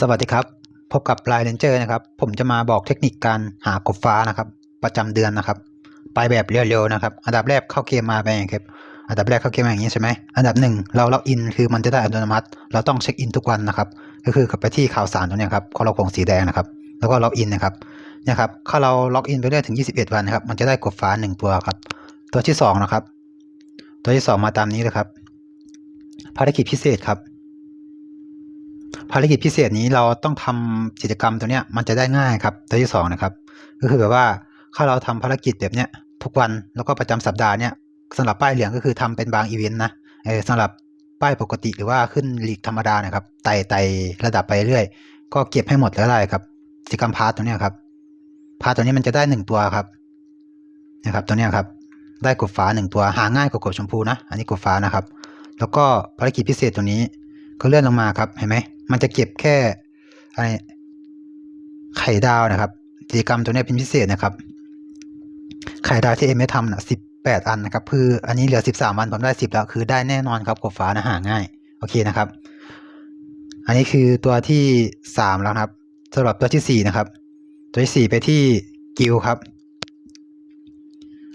สวัสดีครับ พบกับไลน์เรนเจอร์นะครับ ผมจะมาบอกเทคนิคการหากบฟ้านะครับ ประจำเดือนนะครับ ไปแบบเร็วๆนะครับ อันดับแรกเข้าเกมมาไปอย่างครับ อันดับแรกเข้าเกมมาอย่างนี้ใช่ไหมอันดับหนึ่งเราล็อกอินคือมันจะได้อัตโนมัติ เราต้องเช็คอินทุกวันนะครับ ก็คือกลับไปที่ข่าวสารตรงนี้ครับคอลโคงสีแดงนะครับ แล้วก็ล็อกอินนะครับ เนี่ยครับ ถ้าเราล็อกอินไปเรื่อยถึง 21 วันนะครับ มันจะได้กบฟ้าหนึ่งตัวครับ ตัวที่สองนะครับ ตัวที่สองมาตามนี้เลยครับ ภารกิจพิเศษครับ ภารกิจพิเศษนี้เราต้องทำกิจกรรมตัวเนี้ยมันจะได้ง่ายครับตัวที่สองนะครับ ก็คือแบบว่าถ้าเราทำภารกิจแบบเนี้ยทุกวันแล้วก็ประจำสัปดาห์เนี้ยสำหรับป้ายเหลืองก็คือทำเป็นบางอีเวนต์นะเออสำหรับป้ายปกติหรือว่าขึ้นลีกธรรมดานะครับไต่ไต่ระดับไปเรื่อย ก็เก็บให้หมดแล้วได้ครับกิจกรรมพาร์ทตัวเนี้ยครับพาร์ทตัวนี้มันจะได้หนึ่งตัวครับนะครับตัวเนี้ยครับ ได้กบฟ้าหนึ่งตัวหาง่ายกว่ากบชมพูนะ อันนี้กบฟ้านะครับ แล้วก็ภารกิจพิเศษตัวนี้ก็เลื่อนลงมาครับเห็นไหม มันจะเก็บแค่อะไรไข่ดาวนะครับ กิจกรรมตัวนี้เป็นพิเศษนะครับ ไข่ดาวที่เอ็มได้ทำนะสิบแปดอันนะครับ คืออันนี้เหลือสิบสามวันผมได้สิบแล้ว คือได้แน่นอนครับกบฟ้านะหาง่าย โอเคนะครับ อันนี้คือตัวที่สามแล้วครับสำหรับตัวที่สี่นะครับ ตัวที่สี่ไปที่กิลครับ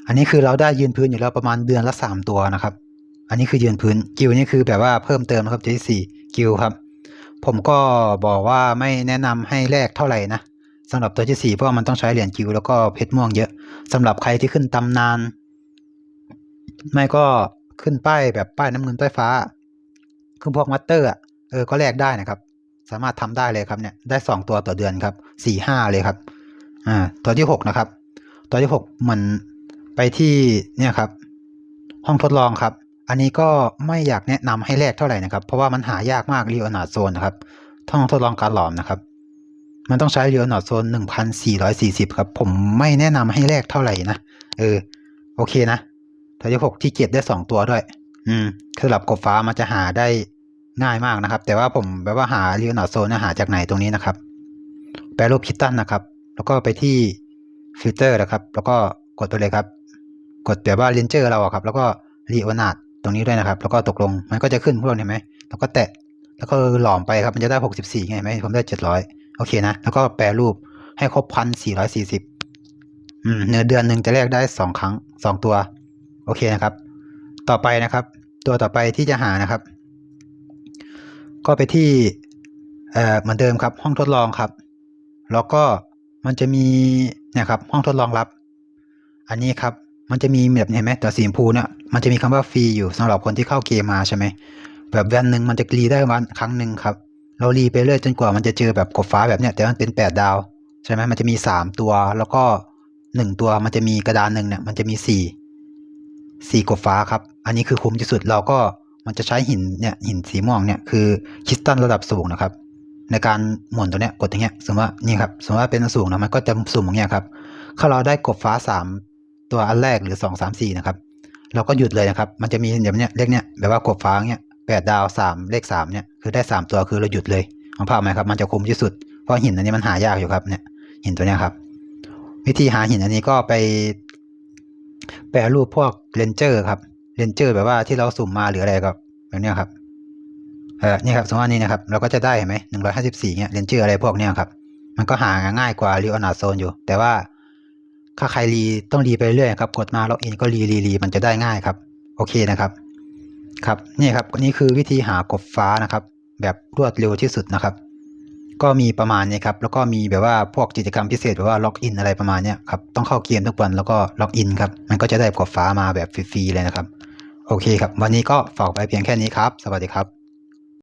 อันนี้คือเราได้ยืนพื้นอยู่แล้วประมาณเดือนละสามตัวนะครับ อันนี้คือยืนพื้นกิลนี่คือแบบว่าเพิ่มเติมนะครับตัวที่สี่กิลครับ ผมก็บอกว่าไม่แนะนำให้แลกเท่าไหร่นะสำหรับตัวที่สี่เพราะมันต้องใช้เหรียญกิลแล้วก็เพชรม่วงเยอะสำหรับใครที่ขึ้นตำนาน ไม่ก็ขึ้นป้ายแบบป้ายน้ำเงินป้ายฟ้าคือพวกมัตเตอร์อะเออก็แลกได้นะครับ สามารถทำได้เลยครับเนี่ยได้สองตัวต่อเดือนครับสี่ห้าเลยครับอ่าตัวที่หกนะครับ ตัวที่หกมันไปที่เนี่ยครับ ห้องทดลองครับ อันนี้ก็ไม่อยากแนะนำให้แลกเท่าไหร่นะครับ เพราะว่ามันหายากมากเรียวนาโซนนะครับห้องทดลองการหลอมนะครับ มันต้องใช้เรียวนาโซนหนึ่งพันสี่ร้อยสี่สิบครับ ผมไม่แนะนำให้แลกเท่าไหร่นะ เออ โอเคนะที่หกที่เก็บได้สองตัวด้วย อืมคือหลับกบฟ้ามันจะหาได้ง่ายมากนะครับ แต่ว่าผมแบบว่าหาเรียวนาโซนหาจากไหนตรงนี้นะครับ แปลรูปคิตตันนะครับ แล้วก็ไปที่ฟิลเตอร์นะครับ แล้วก็กดไปเลยครับ กดแบบว่าเลนเจอร์เราอะครับ แล้วก็รีโอนาด ตรงนี้ด้วยนะครับ แล้วก็ตกลงมันก็จะขึ้นพวกนี้เห็นไหมแล้วก็แตะแล้วก็หลอมไปครับมันจะได้หกสิบสี่ไงเห็นไหมผมได้เจ็ดร้อยโอเคนะ แล้วก็แปลรูปให้ครบพันสี่ร้อยสี่สิบอืมเนื้อเดือนหนึ่งจะแลกได้สองครั้งสองตัว โอเคนะครับ ต่อไปนะครับ ตัวต่อไปที่จะหานะครับ ก็ไปที่เอ่อเหมือนเดิมครับห้องทดลองครับ แล้วก็มันจะมีเนี่ยครับห้องทดลองลับ อันนี้ครับ มันจะมีแบบเห็นไหมแตัวสีชมพูเนี่ยมันจะมีคำว่าฟรีอยู่สำหรับคนที่เข้าเกมมาใช่ไหมแบบวันหนึ่งมันจะรีได้วันครั้งหนึ่งครับเรารีไปเรื่อยจนกว่ามันจะเจอแบบกบฟ้าแบบเนี้ยแต่มันเป็นแปดดาวใช่ไหมมันจะมีสามตัวแล้วก็หนึ่งตัวมันจะมีกระดานหนึ่งเนี่ยมันจะมีสี่สี่กบฟ้าครับ อันนี้คือคุ้มที่สุดเราก็มันจะใช้หินเนี่ยหินสีม่วงเนี่ยคือคริสตัลระดับสูงนะครับ ในการหมุนตัวเนี้ยกดอย่างเงี้ยสมมติว่านี่ครับสมมติว่าเป็นสูงนะมันก็จะสูงอย่างเงี้ยครับถ้าเราได้กบฟ้าสาม ตัวอันแรกหรือสองสามสี่นะครับ เราก็หยุดเลยนะครับ มันจะมีแบบเนี้ยเลขเนี้ยแบบว่ากบฟ้าเนี้ยแปดดาวสามเลขสามเนี่ยคือได้สามตัวคือเราหยุดเลยของภาพไหมครับ มันจะคุ้มที่สุด เพราะหินอันนี้มันหายากอยู่ครับเนี่ยหินตัวเนี้ยครับ วิธีหาหินอันนี้ก็ไป แปรรูปพวกเรนเจอร์ครับเรนเจอร์แบบว่าที่เราสุ่มมาหรืออะไรก็แบบเนี้ยครับเออนี่ครับสมมติว่านี่นะครับเราก็จะได้เห็นไหมหนึ่งร้อยห้าสิบสี่เนี่ยเรนเจอร์อะไรพวกเนี้ยครับมันก็หาง่ายกว่ารีออนาโซนอยู่ แต่ว่า ถ้าใครรีต้องรีไปเรื่อยครับ กดมาล็อกอินก็รีรีรีมันจะได้ง่ายครับ โอเคนะครับ ครับนี่ครับนี่คือวิธีหากบฟ้านะครับ แบบรวดเร็วที่สุดนะครับ ก็มีประมาณนี้ครับ แล้วก็มีแบบว่าพวกกิจกรรมพิเศษแบบว่าล็อกอินอะไรประมาณเนี้ยครับ ต้องเข้าเกมทุกวันแล้วก็ล็อกอินครับ มันก็จะได้กบฟ้ามาแบบฟรีๆเลยนะครับ โอเคครับ วันนี้ก็ฝากไปเพียงแค่นี้ครับ สวัสดีครับ